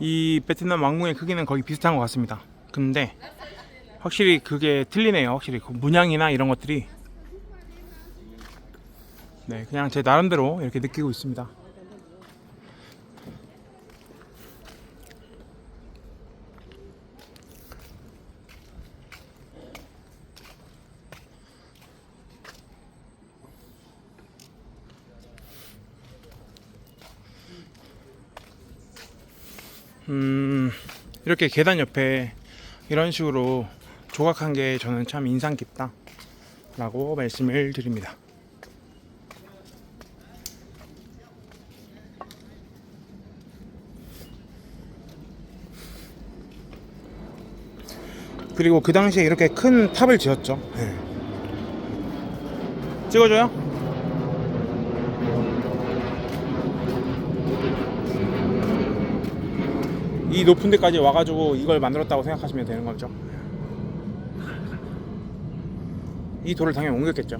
이 베트남 왕궁의 크기는 거의 비슷한 것 같습니다. 근데 확실히 그게 틀리네요. 확실히 그 문양이나 이런 것들이 네 그냥 제 나름대로 이렇게 느끼고 있습니다. 음, 이렇게 계단 옆에 이런 식으로 조각한 게 저는 참 인상 깊다. 라고 말씀을 드립니다. 그리고 그 당시에 이렇게 큰 탑을 지었죠. 네. 찍어줘요? 이 높은 데까지 와가지고 이걸 만들었다고 생각하시면 되는 거죠. 이 돌을 당연히 옮겼겠죠.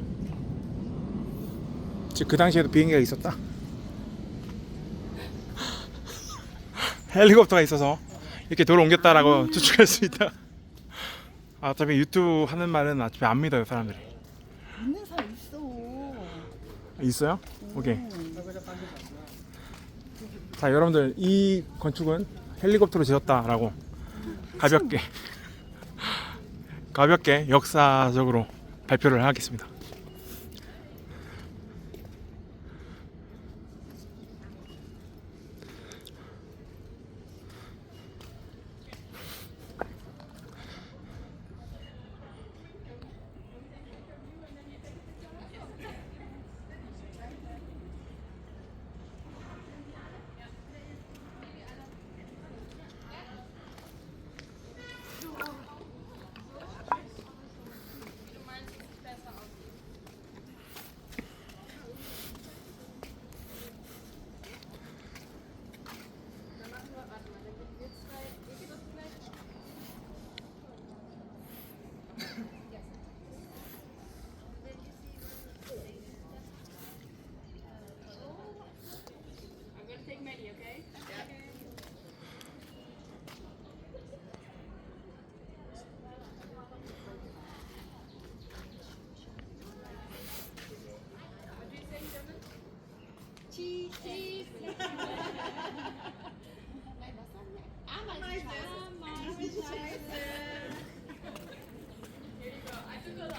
즉 그 당시에도 비행기가 있었다. 헬리콥터가 있어서 이렇게 돌을 옮겼다라고 추측할 수 있다. 아, 어차피 유튜브 하는 말은 어차피 안 믿어요 사람들이. 있는 사람 있어. 있어요? 오케이. 자 여러분들 이 건축은 헬리콥터로 지었다라고 가볍게 가볍게 역사적으로 발표를 하겠습니다. I'm basa na. Here you go. I took a lot.